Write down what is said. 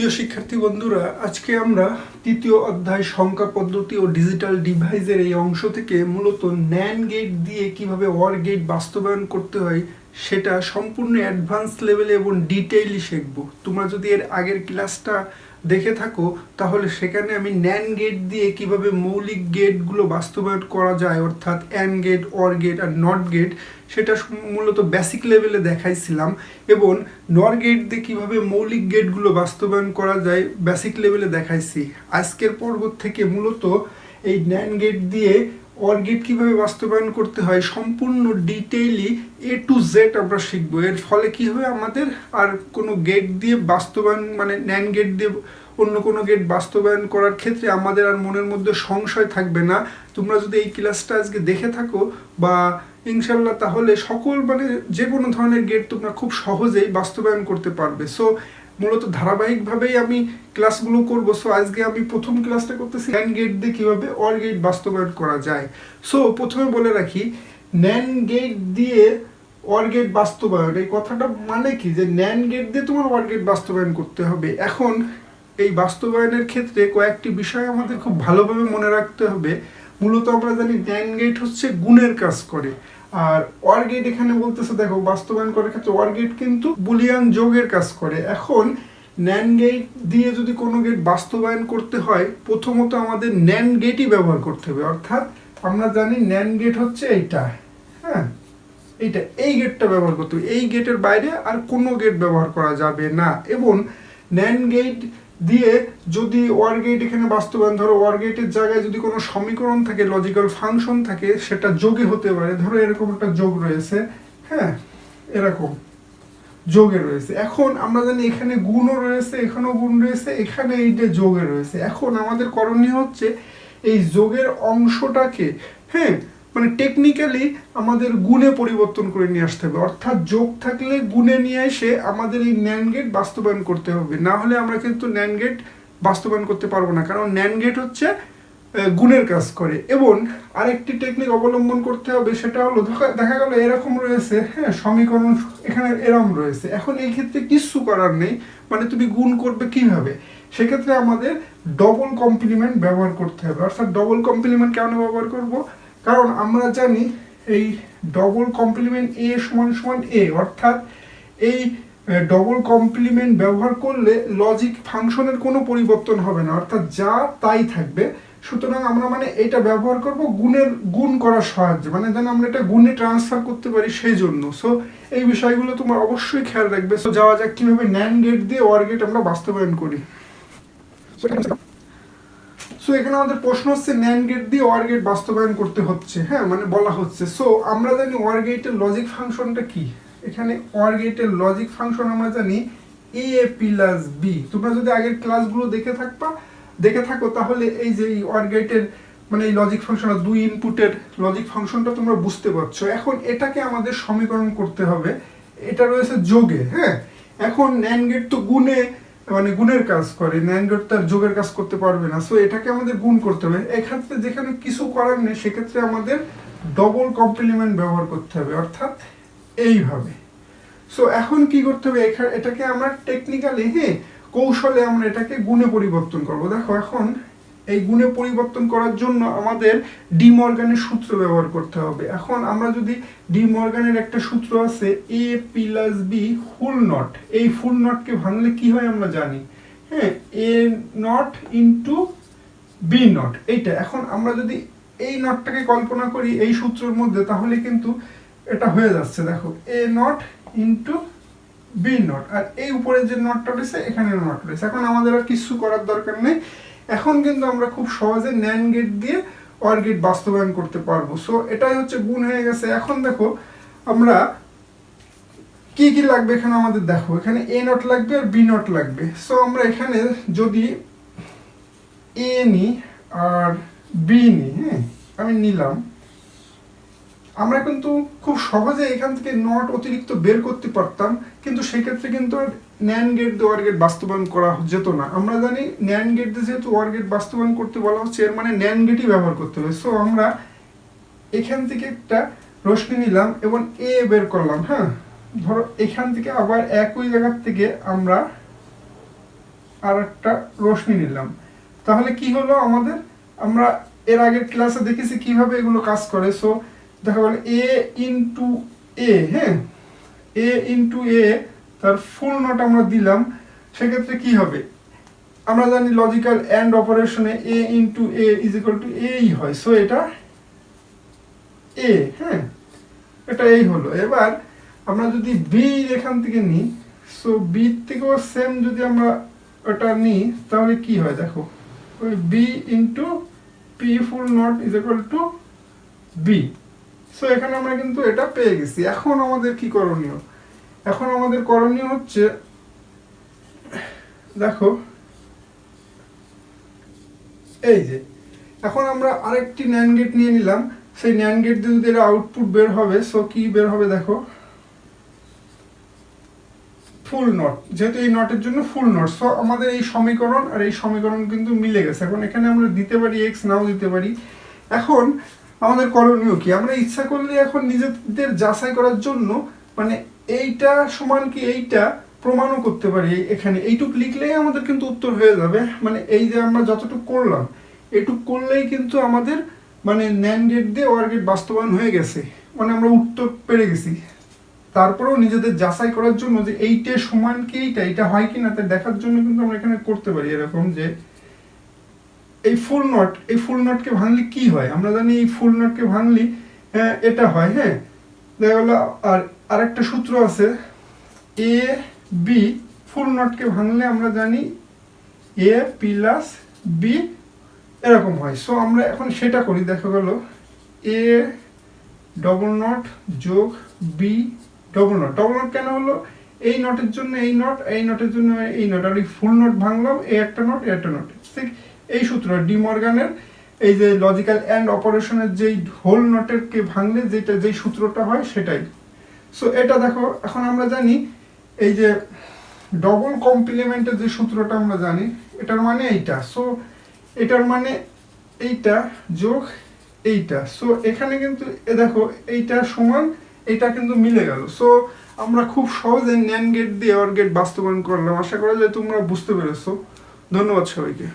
প্রিয় শিক্ষার্থী বন্ধুরা, আজকে আমরা তৃতীয় অধ্যায় সংখ্যা পদ্ধতি ও ডিজিটাল ডিভাইসের এই অংশ থেকে মূলত ন্যান গেট দিয়ে কীভাবে ওয়ার গেট বাস্তবায়ন করতে হয়, সেটা সম্পূর্ণ অ্যাডভান্স লেভেলে এবং ডিটেইলি শিখব। তোমরা যদি এর আগের ক্লাসটা দেখে থাকো, তাহলে সেখানে আমি ন্যান গেট দিয়ে কীভাবে মৌলিক গেটগুলো বাস্তবায়ন করা যায়, অর্থাৎ অ্যান গেট অর গেট আর নট গেট সেটা মূলত বেসিক লেভেলে দেখাইছিলাম। এবং নর গেট দিয়ে কীভাবে মৌলিক গেটগুলো বাস্তবায়ন করা যায় বেসিক লেভেলে দেখাইছি। আজকের পর্ব থেকে মূলত এই ন্যান গেট দিয়ে অর কীভাবে বাস্তবায়ন করতে হয় সম্পূর্ণ ডিটেইলি এ টু জেড আমরা শিখব। এর ফলে কী হবে? আমাদের আর কোনো গেট দিয়ে বাস্তবায়ন মানে ন্যান গেট দিয়ে অন্য কোনো গেট বাস্তবায়ন করার ক্ষেত্রে আমাদের আর মনের মধ্যে সংশয় থাকবে না। তোমরা যদি এই ক্লাসটা আজকে দেখে থাকো বা ইনশাল্লাহ তাহলে সকল মানে যে কোনো ধরনের গেট তোমরা খুব সহজেই বাস্তবায়ন করতে পারবে। সো মূলত ধারাবাহিকভাবেই আমি ক্লাসগুলো করব। সো আজকে আমি প্রথম ক্লাসটা করতেছি ন্যান গেট দিয়ে কীভাবে অর গেট বাস্তবায়ন করা যায়। সো প্রথমে বলে রাখি ন্যান গেট দিয়ে অর গেট বাস্তবায়ন, এই কথাটা মানে কি? যে ন্যান গেট দিয়ে তোমার অর গেট বাস্তবায়ন করতে হবে। এখন এই বাস্তবায়নের ক্ষেত্রে কয়েকটি বিষয় আমাদের খুব ভালোভাবে মনে রাখতে হবে। মূলত আমরা জানি ন্যান গেট হচ্ছে গুণের কাজ করে। আর ওয়ার গেট এখানে বলতেছে, দেখো, বাস্তবায়ন করার ক্ষেত্রে ওয়ার গেট কিন্তু বুলিয়ান যোগের কাজ করে। এখন ন্যান গেট দিয়ে যদি কোনো গেট বাস্তবায়ন করতে হয়, প্রথমত আমাদের ন্যান গেটই ব্যবহার করতে হবে। অর্থাৎ আমরা জানি ন্যান গেট হচ্ছে এইটা হ্যাঁ? এইটা, এই গেটটা ব্যবহার করতে হবে। এই গেটের বাইরে আর কোনো গেট ব্যবহার করা যাবে না। এবং ন্যান গেট দিয়ে যদি ওয়ার গেট এখানে বাস্তবায়ন, ধরো ওয়ার গেটের জায়গায় যদি কোনো সমীকরণ থাকে লজিক্যাল ফাংশন থাকে, সেটা যোগে হতে পারে। ধরো এরকম একটা যোগ রয়েছে হ্যাঁ এরকম যোগে রয়েছে। এখন আমরা জানি এখানে গুণও রয়েছে, এখানেও গুণ রয়েছে, এখানে এইটা যোগে রয়েছে। এখন আমাদের করণীয় হচ্ছে এই যোগের অংশটাকে হ্যাঁ মানে টেকনিক্যালি আমাদের গুণে পরিবর্তন করে নিয়ে আসতে হবে। অর্থাৎ যোগ থাকলে গুণে নিয়ে এসে আমাদের এই ন্যান গেট বাস্তবায়ন করতে হবে। না হলে আমরা কিন্তু ন্যান গেট বাস্তবায়ন করতে পারব না। কারণ ন্যান গেট হচ্ছে গুণের কাজ করে। এবং আরেকটি টেকনিক অবলম্বন করতে হবে সেটা হলো দেখা গেল এরকম রয়েছে হ্যাঁ সমীকরণ এখানে এরম রয়েছে। এখন এই ক্ষেত্রে কিচ্ছু করার নেই। মানে তুমি গুণ করবে কীভাবে? সেক্ষেত্রে আমাদের ডবল কমপ্লিমেন্ট ব্যবহার করতে হবে। অর্থাৎ ডবল কমপ্লিমেন্ট কেন ব্যবহার করব? কারণ আমরা জানি এই ডবল কমপ্লিমেন্ট এ সমান সমান এ অর্থাৎ এই ডবল কমপ্লিমেন্ট ব্যবহার করলে লজিক ফাংশনের কোনো পরিবর্তন হবে না, অর্থাৎ যা তাই থাকবে। সুতরাং আমরা মানে এটা ব্যবহার করব গুণের, গুণ করার সাহায্যে মানে যেন আমরা এটা গুণে ট্রান্সফার করতে পারি সেই জন্য সো এই বিষয়গুলো তোমার অবশ্যই খেয়াল রাখবে। সো যাওয়া যাক কীভাবে ন্যান গেট দিয়ে ওয়ার গেট আমরা বাস্তবায়ন করি। সো এখানে আমাদের প্রশ্ন হচ্ছে ন্যান গেট দিয়ে ওয়ার গেট বাস্তবায়ন করতে হচ্ছে। হ্যাঁ মানে বলা হচ্ছে। সো আমরা জানি ওয়ার গেটের লজিক ফাংশনটা কি? এখানে ওয়ার গেটের লজিক ফাংশন আমরা জানি এ প্লাস বি তোমরা যদি আগের ক্লাসগুলো দেখে থাকবা, দেখে থাকো, তাহলে এই যে এই ওয়ার গেটের মানে এই লজিক ফাংশন দুই ইনপুটের লজিক ফাংশনটা তোমরা বুঝতে পারছ। এখন এটাকে আমাদের সমীকরণ করতে হবে। এটা রয়েছে যোগে হ্যাঁ? এখন ন্যান গেট তো গুণে মানে গুণের কাজ করে ন্যান তার যোগের কাজ করতে পারবে না। সো এটাকে আমাদের গুণ করতে হবে। এক্ষেত্রে যেখানে কিছু করার নেই, সেক্ষেত্রে আমাদের ডবল কমপ্লিমেন্ট ব্যবহার করতে হবে, অর্থাৎ এইভাবে। সো এখন কি করতে হবে? এটাকে আমরা টেকনিক্যালি হ্যাঁ কৌশলে আমরা এটাকে গুণে পরিবর্তন করব। দেখো, এখন এই গুণে পরিবর্তন করার জন্য আমাদের ডি মর্গানের সূত্র ব্যবহার করতে হবে। এখন আমরা যদি ডি মর্গানের একটা সূত্র আছে A plus B full not এই ফুল নটকে ভাঙলে কি হয় আমরা জানি? হ্যাঁ A not into B not এইটা। এখন আমরা যদি এই নটটাকে কল্পনা করি এই সূত্রের মধ্যে, তাহলে কিন্তু এটা হয়ে যাচ্ছে, দেখো। A not into B not আর এই উপরে যে নটটা রয়েছে, এখানে নট রয়েছে। এখন আমাদের আর কিছু করার দরকার নেই। এখন কিন্তু আমরা খুব সহজে ন্যান গেট দিয়ে অর গেট বাস্তবায়ন করতে পারব। সো এটাই হচ্ছে গুণ হয়ে গেছে। এখন দেখো, আমরা কি কি লাগবে এখানে আমাদের দেখো। এখানে এ নট লাগবে আর বি নট লাগবে। সো আমরা এখানে যদি এ নি আর বি নিই হ্যাঁ আমি নিলাম। আমরা কিন্তু খুব সহজে এখান থেকে নট অতিরিক্ত বের করতে পারতাম, কিন্তু সেক্ষেত্রে কিন্তু ন্যান গেট দিয়ে ওয়ার গেট বাস্তবায়ন করা যেত না। আমরা জানি ন্যান গেট দিয়ে যেহেতু ওয়ার গেট বাস্তবায়ন করতে বলা হচ্ছে, এর মানে ন্যান গেটই ব্যবহার করতে হবে। সো আমরা এখান থেকে একটা রশ্মি নিলাম এবং এ বের করলাম হ্যাঁ? ধরো, এখান থেকে আবার একই জায়গার থেকে আমরা আর একটা রশ্মি নিলাম। তাহলে কি হলো আমাদের? আমরা এর আগের ক্লাসে দেখেছি কীভাবে এগুলো কাজ করে। সো দেখা গেল এ ইন্টু এ হ্যাঁ? এ ইন্টু এ তার ফুল নট আমরা দিলাম, সেক্ষেত্রে কি হবে? আমরা জানি লজিক্যাল অ্যান্ড অপারেশনে A into A is equal to এই হয়। সো এটা এ হ্যাঁ? এটা এই হলো। এবার আমরা যদি বি এখান থেকে নিই সো বি থেকেও সেম যদি আমরা ওটা নিই, তাহলে কি হয়? দেখো, ওই B into P full not is equal to B so এখানে আমরা কিন্তু এটা পেয়ে গেছি। এখন আমাদের কি করণীয়? এখন আমাদের করণীয় হচ্ছে, দেখো, এই যে, এখন আমরা আরেকটি ন্যান গেট নিয়ে নিলাম। সেই ন্যান গেট দিয়ে যদি আউটপুট বের হবে সো কি বের হবে দেখো? ফুল নট যেহেতু এই নটের জন্য ফুল নট সো আমাদের এই সমীকরণ আর এই সমীকরণ কিন্তু মিলে গেছে। এখন এখানে আমরা দিতে পারি এক্স নাও দিতে পারি। এখন আমাদের করণীয় কি? আমরা ইচ্ছা করলে এখন নিজেদের যাচাই করার জন্য মানে এইটা সমান কি এইটা প্রমাণও করতে পারি এখানে। এইটুক লিখলেই আমাদের কিন্তু উত্তর হয়ে যাবে। মানে এই যে আমরা যতটুকু করলাম, এটুক করলেই কিন্তু আমাদের মানে ন্যান গেট দিয়ে ওয়ার গেট বাস্তবায়ন হয়ে গেছে। মানে আমরা উত্তর পেরে গেছি। তারপরেও নিজেদের যাচাই করার জন্য যে এইটা সমান কি, এইটা এটা হয় কি না, তা দেখার জন্য কিন্তু আমরা এখানে করতে পারি এরকম যে এই ফুল নট এই ফুল নটকে ভাঙলে কি হয়? আমরা জানি এই ফুল নটকে ভাঙলি এটা হয় হ্যাঁ? দেখা আর আরেকটা সূত্র আছে এ বি ফুল নটকে ভাঙলে আমরা জানি এ প্লাস বি এরকম হয়। সো আমরা এখন সেটা করি, দেখা গেল এ ডবল নট যোগ B double not double not কেন হলো? এই নটের জন্য এই নট এই নটের জন্য এই নট আর এই ফুল নট ভাঙলাম এ একটা নট এ একটা নট ঠিক এই সূত্র ডি মর্গানের এই যে লজিক্যাল অ্যান্ড অপারেশনের যেই হোল নটের কে ভাঙলে যেটা, যেই সূত্রটা হয় সেটাই। সো এটা দেখো, এখন আমরা জানি এই যে ডবল কমপ্লিমেন্টের যে সূত্রটা আমরা জানি, এটার মানে এইটা। সো এটার মানে এইটা যোগ এইটা। সো এখানে কিন্তু এ দেখো, এইটা সমান, এইটা কিন্তু মিলে গেল। সো আমরা খুব সহজে ন্যান গেট দিয়ে অর গেট বাস্তবায়ন করলাম। আশা করা যায় তোমরা বুঝতে পেরেছ। ধন্যবাদ সবাইকে।